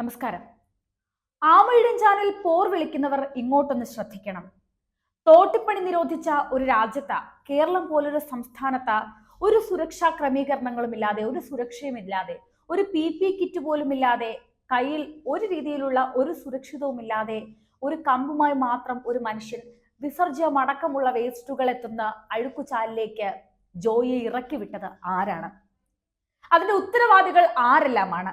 നമസ്കാരം. ആമയിടൻ ചാനൽ പോർ വിളിക്കുന്നവർ ഇങ്ങോട്ടൊന്ന് ശ്രദ്ധിക്കണം. തോട്ടിപ്പണി നിരോധിച്ച ഒരു രാജ്യത്ത കേരളം പോലൊരു സംസ്ഥാനത്ത ഒരു സുരക്ഷാ ക്രമീകരണങ്ങളും ഇല്ലാതെ ഒരു സുരക്ഷയും ഇല്ലാതെ ഒരു പി പി കിറ്റ് പോലും ഇല്ലാതെ കയ്യിൽ ഒരു രീതിയിലുള്ള ഒരു സുരക്ഷിതവും ഇല്ലാതെ ഒരു കമ്പുമായി മാത്രം ഒരു മനുഷ്യൻ വിസർജ്യമടക്കമുള്ള വേസ്റ്റുകൾ എത്തുന്ന അഴുക്കുചാലിലേക്ക് ജോയിയെ ഇറക്കി വിട്ടത് ആരാണ്? അതിന്റെ ഉത്തരവാദികൾ ആരെല്ലാമാണ്?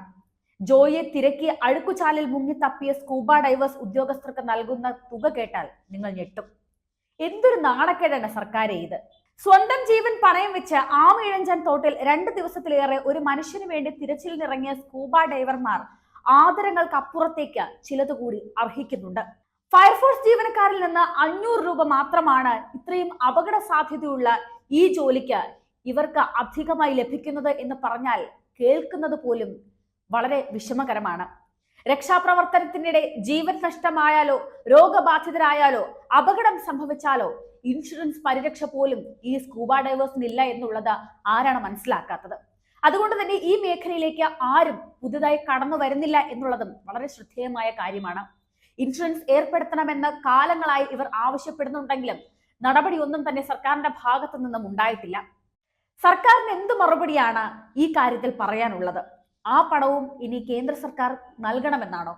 ജോയിയെ തിരക്കി അഴുക്കുചാലിൽ മുങ്ങി തപ്പിയ സ്കൂബ ഡൈവേഴ്സ് ഉദ്യോഗസ്ഥർക്ക് നൽകുന്ന തുക കേട്ടാൽ നിങ്ങൾ ഞെട്ടും. എന്തൊരു നാണക്കേടാണ് സർക്കാർ ഇത്. സ്വന്തം ജീവൻ പണയം വെച്ച് ആമയിഴഞ്ചൻ തോട്ടിൽ രണ്ട് ദിവസത്തിലേറെ ഒരു മനുഷ്യന് വേണ്ടി തിരച്ചിലിനിറങ്ങിയ സ്കൂബ ഡൈവർമാർ ആദരങ്ങൾക്ക് അപ്പുറത്തേക്ക് ചിലത് കൂടി അർഹിക്കുന്നുണ്ട്. ഫയർഫോഴ്സ് ജീവനക്കാരിൽ നിന്ന് അഞ്ഞൂറ് രൂപ മാത്രമാണ് ഇത്രയും അപകട സാധ്യതയുള്ള ഈ ജോലിക്ക് ഇവർക്ക് അധികമായി ലഭിക്കുന്നത് എന്ന് പറഞ്ഞാൽ കേൾക്കുന്നത് പോലും വളരെ വിഷമകരമാണ്. രക്ഷാപ്രവർത്തനത്തിനിടെ ജീവൻ നഷ്ടമായാലോ രോഗബാധിതരായാലോ അപകടം സംഭവിച്ചാലോ ഇൻഷുറൻസ് പരിരക്ഷ പോലും ഈ സ്കൂബ ഡൈവേഴ്സിന് ഇല്ല എന്നുള്ളത് ആരാണ് മനസ്സിലാക്കാത്തത്? അതുകൊണ്ട് തന്നെ ഈ മേഖലയിലേക്ക് ആരും പുതുതായി കടന്നു വരുന്നില്ല എന്നുള്ളതും വളരെ ശ്രദ്ധേയമായ കാര്യമാണ്. ഇൻഷുറൻസ് ഏർപ്പെടുത്തണമെന്ന് കാലങ്ങളായി ഇവർ ആവശ്യപ്പെടുന്നുണ്ടെങ്കിലും നടപടിയൊന്നും തന്നെ സർക്കാരിന്റെ ഭാഗത്തു നിന്നും ഉണ്ടായിട്ടില്ല. സർക്കാരിന് എന്ത് മറുപടിയാണ് ഈ കാര്യത്തിൽ പറയാനുള്ളത്? ആ പണവും ഇനി കേന്ദ്ര സർക്കാർ നൽകണമെന്നാണോ?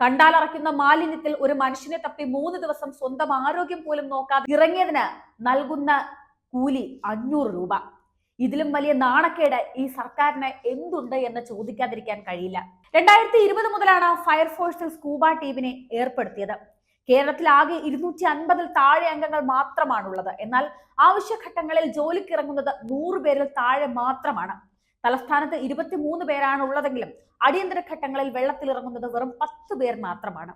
കണ്ടാലറയ്ക്കുന്ന മാലിന്യത്തിൽ ഒരു മനുഷ്യനെ തപ്പി മൂന്ന് ദിവസം സ്വന്തം ആരോഗ്യം പോലും നോക്കാതെ ഇറങ്ങിയതിന് നൽകുന്ന കൂലി അഞ്ഞൂറ് രൂപ. ഇതിലും വലിയ നാണക്കേട് ഈ സർക്കാരിന് എന്തുണ്ട് എന്ന് ചോദിക്കാതിരിക്കാൻ കഴിയില്ല. രണ്ടായിരത്തി ഇരുപത് മുതലാണ് ഫയർഫോഴ്സിൽ സ്കൂബ ടീമിനെ ഏർപ്പെടുത്തിയത്. കേരളത്തിൽ ആകെ ഇരുന്നൂറ്റി അൻപതിൽ താഴെ അംഗങ്ങൾ മാത്രമാണുള്ളത്. എന്നാൽ ആവശ്യഘട്ടങ്ങളിൽ ജോലിക്കിറങ്ങുന്നത് നൂറ് പേരിൽ താഴെ മാത്രമാണ്. തലസ്ഥാനത്ത് ഇരുപത്തിമൂന്ന് പേരാണ് ഉള്ളതെങ്കിലും അടിയന്തര ഘട്ടങ്ങളിൽ വെള്ളത്തിലിറങ്ങുന്നത് വെറും പത്ത് പേർ മാത്രമാണ്.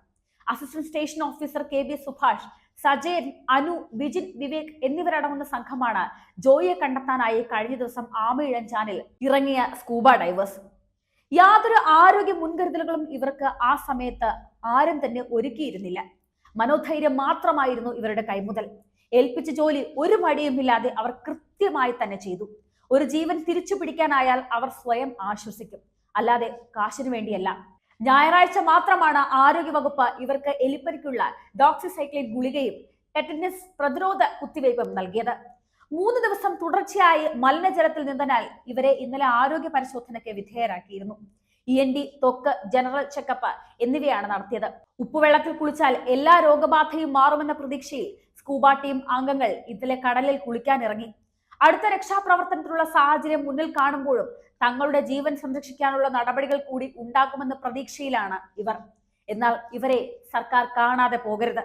Assistant station officer K B Subhash Sajayan Anu Vijin Vivek എന്നിവരടങ്ങുന്ന സംഘമാണ് ജോയിയെ കണ്ടെത്താനായി കഴിഞ്ഞ ദിവസം ആമയിഴഞ്ചാനിൽ ഇറങ്ങിയ സ്കൂബ ഡൈവേഴ്സ്. യാതൊരു ആരോഗ്യ മുൻകരുതലുകളും ഇവർക്ക് ആ സമയത്ത് ആരും തന്നെ ഒരുക്കിയിരുന്നില്ല. മനോധൈര്യം മാത്രമായിരുന്നു ഇവരുടെ കൈമുതൽ. ഏൽപ്പിച്ച ജോലി ഒരു മടിയുമില്ലാതെ അവർ കൃത്യമായി തന്നെ ചെയ്തു. ഒരു ജീവൻ തിരിച്ചു പിടിക്കാനായാൽ അവർ സ്വയം ആശ്വസിക്കും. അല്ലാതെ കാശിനു വേണ്ടിയല്ല. ഞായറാഴ്ച മാത്രമാണ് ആരോഗ്യവകുപ്പ് ഇവർക്ക് എലിപ്പനിക്കുള്ള ഡോക്സിസൈക്ലിൻ ഗുളികയും ടെറ്റനസ് പ്രതിരോധ കുത്തിവയ്പും നൽകിയത്. മൂന്ന് ദിവസം തുടർച്ചയായി മലിനജലത്തിൽ നിന്നതിനാൽ ഇവരെ ഇന്നലെ ആരോഗ്യ പരിശോധനയ്ക്ക് വിധേയരാക്കിയിരുന്നു. ഇ എൻ ഡി തൊക്ക് ജനറൽ ചെക്കപ്പ് എന്നിവയാണ് നടത്തിയത്. ഉപ്പുവെള്ളത്തിൽ കുളിച്ചാൽ എല്ലാ രോഗബാധയും മാറുമെന്ന പ്രതീക്ഷയിൽ സ്കൂബ ടീം അംഗങ്ങൾ ഇന്നലെ കടലിൽ കുളിക്കാനിറങ്ങി. അടുത്ത രക്ഷാപ്രവർത്തനത്തിനുള്ള സാഹചര്യം മുന്നിൽ കാണുമ്പോഴും തങ്ങളുടെ ജീവൻ സംരക്ഷിക്കാനുള്ള നടപടികൾ കൂടി ഉണ്ടാക്കുമെന്ന പ്രതീക്ഷയിലാണ് ഇവർ. എന്നാൽ ഇവരെ സർക്കാർ കാണാതെ പോകരുത്.